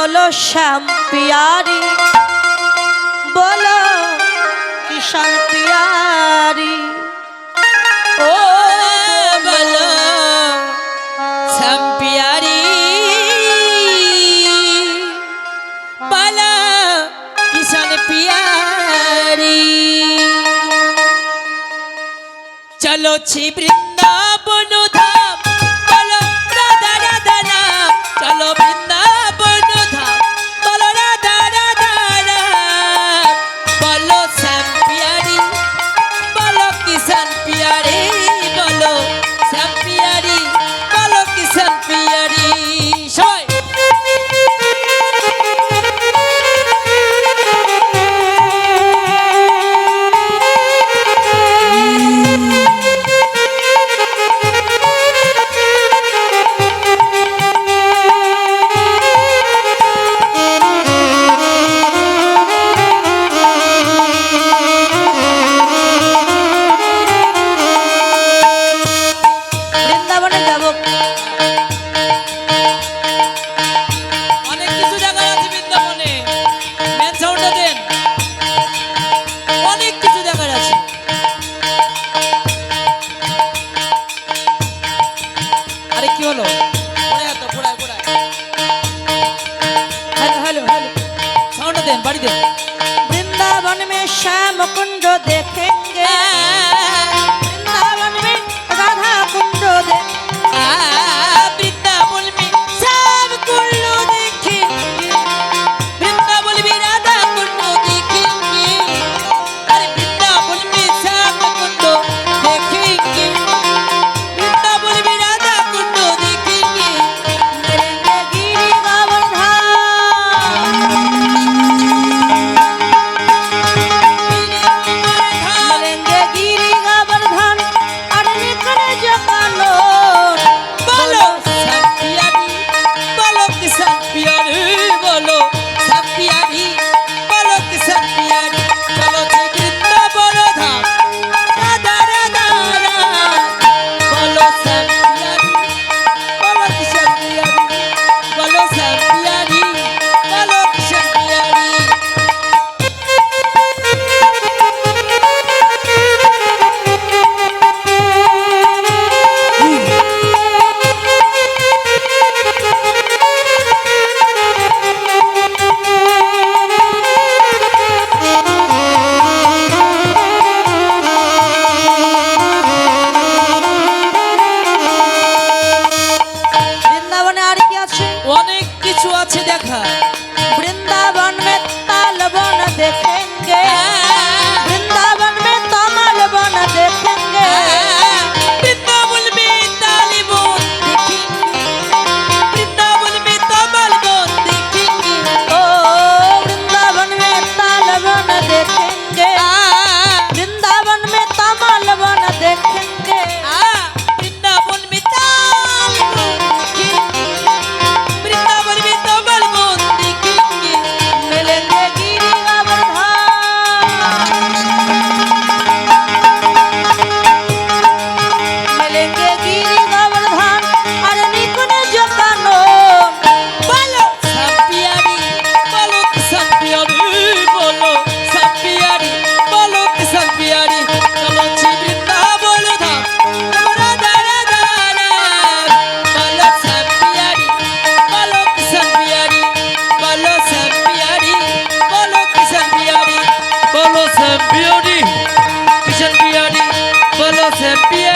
বলো শ্যাম পিয়ারি বলো কিষান পিয়ারি। ও বলো শ্যাম পিয়ারি বলো কিষান পিয়ারি। চলো ছিবৃত্তি বাড়িতে। বৃন্দাবন মে শ্যাম কুণ্ড দেখে কিছু আছে দেখা। বৃন্দ 别